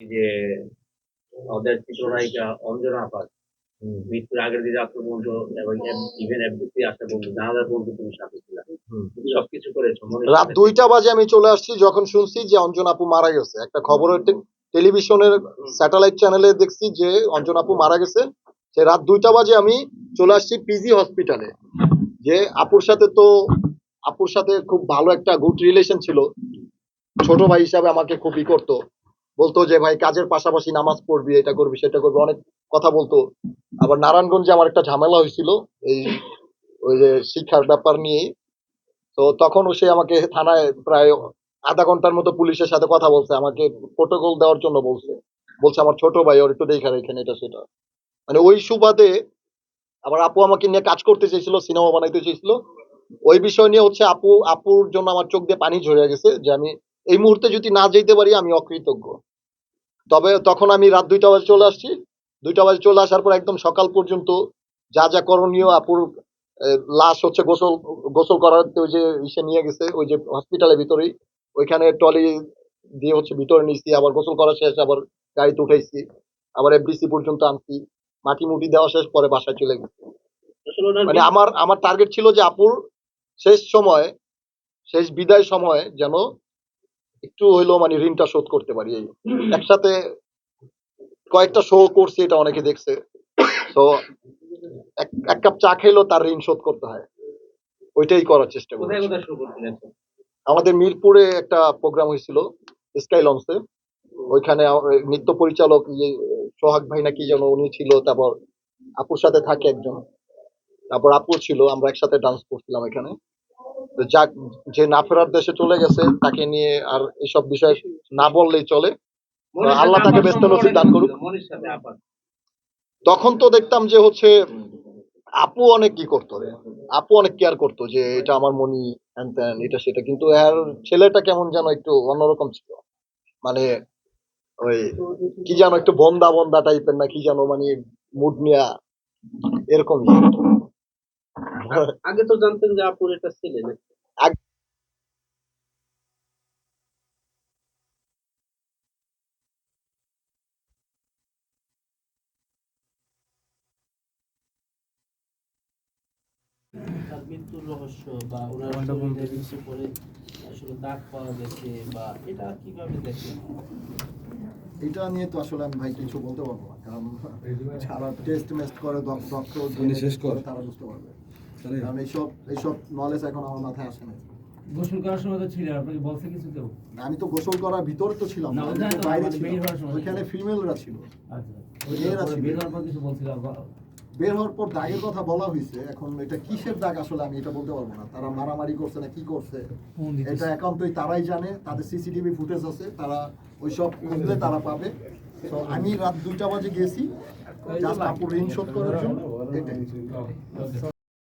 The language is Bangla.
যে ওদের চিত্রনায়িকা অঞ্জনা আপাত মৃত্যুর আগের দিন রাত্র পর্যন্ত এবং ইভেন এফডিসি আসতে পর্যন্ত জানাজা পর্যন্ত তুমি সাথে ছিলা। তুমি সবকিছু করেছ রাত দুইটা বাজে আমি চলে আসছি যখন শুনছি যে অঞ্জন আপু মারা গেছে। একটা খবরের টেলিভিশনের স্যাটেলাইট চ্যানেলে দেখছি যে অঞ্জন আপু মারা গেছে। সে রাত দুইটা বাজে আমি চলে আসছি পিজি হসপিটালে যে আপুর সাথে তো আপুর সাথে খুব ভালো একটা গুড রিলেশন ছিল। ছোট ভাই হিসাবে আমাকে খুবই করতো। বলতো যে, ভাই, কাজের পাশাপাশি নামাজ পড়বি, এটা করবি, সেটা করবি। অনেক কথা বলতো। আবার নারায়ণগঞ্জে আমার একটা ঝামেলা হয়েছিল, এই, ওই যে শিক্ষার ব্যাপার নিয়ে। তো তখনও সে আমাকে থানায় প্রায় আধা ঘণ্টার মতো পুলিশের সাথে কথা বলছে, আমাকে প্রোটোকল দেওয়ার জন্য বলছে। বলছে, আমার ছোট ভাই, ওর একটু দেখা এখানে এটা, সেটা। মানে ওই সুবাদে আবার আপু আমাকে নিয়ে কাজ করতে চেয়েছিল, সিনেমা বানাইতে চেয়েছিল। ওই বিষয় নিয়ে হচ্ছে আপু, আপুর জন্য আমার চোখ দিয়ে পানি ঝরে গেছে যে, আমি এই মুহূর্তে যদি না যেতে পারি, আমি অকৃতজ্ঞ। তবে তখন আমি রাত দুইটা বাজে চলে আসছি। দুইটা বাজে চলে আসার পর একদম সকাল পর্যন্ত যা যা করণীয় আপুর লাশ হচ্ছে গোসল গোসল করার ওই যে ইসে নিয়ে গেছে, ওই যে হসপিটালের ভিতরেই। ওইখানে টলি দিয়ে হচ্ছে ভিতরে নিয়েছি, আবার গোসল করা শেষ, আবার গাড়িতে উঠাইছি, আবার এফডিসি পর্যন্ত আনছি, মাটি মুটি দেওয়া শেষ, পরে বাসায় চলে গেছি। মানে আমার আমার টার্গেট ছিল যে আপুর শেষ সময়, শেষ বিদায় সময় যেন একটু হইলেও মানে ঋণটা শোধ করতে পারি এই একসাথে কয়েকটা শো করছি এটা অনেকে দেখছে। তো এক কাপ চা খেলেও তার ঋণ শোধ করতে হয়। ওইটাই করার চেষ্টা করি আমাদের মিরপুরে একটা প্রোগ্রাম হয়েছিল স্কাই লঞ্চে ওইখানে নৃত্য পরিচালক ইয়ে সোহাগ ভাই নাকি যেন উনি ছিল তারপর আপুর সাথে থাকে একজন। তারপর আপু ছিল আমরা একসাথে ডান্স করছিলাম এখানে। যাক যে না ফেরার দেশে চলে গেছে তাকে নিয়ে আর এসব বিষয় না বললেই চলে। আল্লাহ তাকে ব্যস্ত নসিব দান করুক। তখন তো দেখতাম যে হচ্ছে আপু অনেক কি করতো রে। আপু অনেক কেয়ার করতো যে এটা আমার মনি হ্যান ত্যান এটা সেটা। কিন্তু এর ছেলেটা কেমন যেন একটু অন্যরকম ছিল। মানে ওই কি যেন একটু বন্দা বন্দা টাইপের না কি যেন মানে মুড নিয়া এরকম আগে তো জানতেন যে আপুর এটা ছেলে না তার মৃত্যুর রহস্য বা ওনার আসলে দাগ পাওয়া গেছে বা এটা কীভাবে দেখেন? এটা নিয়ে তো আসলে আমি ভাই কিছু বলতে পারব না কারণ যারা টেস্ট মেস্ট করে ডক্টর শেষ কর। তারা বুঝতে পারবে। কারণ এইসব এইসব নলেজ এখন আমার মাথায় আসে না গোসল করার সময় তো ছিল আপনাকে বলছে কিছু কেউ? আমি তো গোসল করার ভিতরে তো ছিলাম না, বাইরে বের হওয়ার ফিমেলরা ছিল। আচ্ছা মেয়েরা ছিল। বের হওয়ার পর কিছু বলছিল বের হওয়ার পর দাগের কথা বলা হয়েছে এখন এটা কিসের দাগ আসলে আমি এটা বলতে পারব না। তারা মারামারি করছে না কি করছে? এটা একান্তই তারাই জানে তাদের সিসিটিভি ফুটেজ আছে তারা ওইসব খুঁজলে তারা পাবে। তো আমি রাত দুইটা বাজে গেছি জাস্ট আপুর ঋণ শোধ করার জন্য এটাই।